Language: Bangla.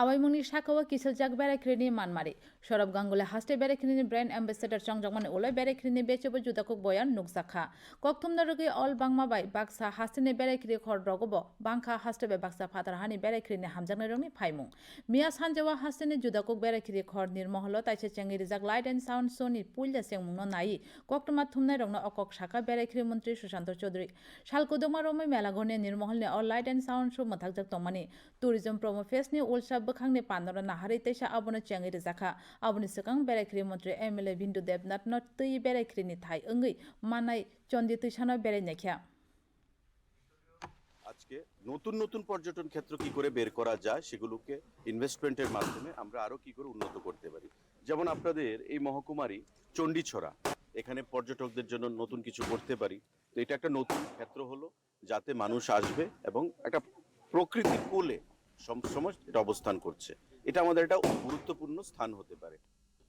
আবাইমনির জাগ কিসলজাক ব্যারেখরিনি মানমারি। সৌরভ গাঙ্গুলি হাস্টে ব্যারেখরিনি ব্র্যান্ড অ্যাম্বাসেডার চংজংমানে ওলাই ব্যারেখরিনি বেচেব জুদাকুক বয়ান নুকসাখা নুকজাখা কক্তমদারগে অল বাংমাবাই বাক্সা হাস্টেনে ব্যারেখরি খর রগব, বাংখা হাস্টেবে বাক্সা ফাতারহানি ব্যারেখরিনি হামজাকনে রঙি ফাইমুং। মিয়া সানজেওয়া হাস্টেনে জুদাকুক ব্যারেখরি খর নির্মহল তাইছে চেঙ্গি রিজাক লাইট এন্ড সাউন্ড সোনি পুইলা সেংমুন নাই। কক্তমা থুমনাই রংন অকক শাখা ব্যারেখরি মন্ত্রী সুশান্ত চৌধুরী। শালকোদমা রমে মেলাঘনে নির্মহলনে all light and sound show মথাকজাক তমানি। ট্যুরিজম প্রমো ফেস ফেসনি ওলসা বাখাংনি পানর নাহারি তেসা আবনো চেঙ্গি রেজাখা আবনি সিকাং বেড়াইখ্রি মন্ত্রী এম এল এ ভিন্দু দেবনাথ ন তৈ বেড়াইখ্রিনি থাই অঙ্গি মানাই চন্দি তৈসানো বেড়াইনাখিয়া আজকে নতুন নতুন পর্যটন ক্ষেত্র কি করে বের করা যায় সেগুলোকে ইনভেস্টমেন্টের মাধ্যমে আমরা আরও কি করে উন্নত করতে পারি যেমন আপনাদের এই মহকুমারই চণ্ডীছড়া এখানে পর্যটকদের জন্য নতুন কিছু করতে পারি তো এটা একটা নতুন ক্ষেত্র হলো যাতে মানুষ আসবে এবং একটা প্রকৃতির কোলে সবসময় এটা অবস্থান করছে। এটা আমাদের একটা গুরুত্বপূর্ণ স্থান হতে পারে।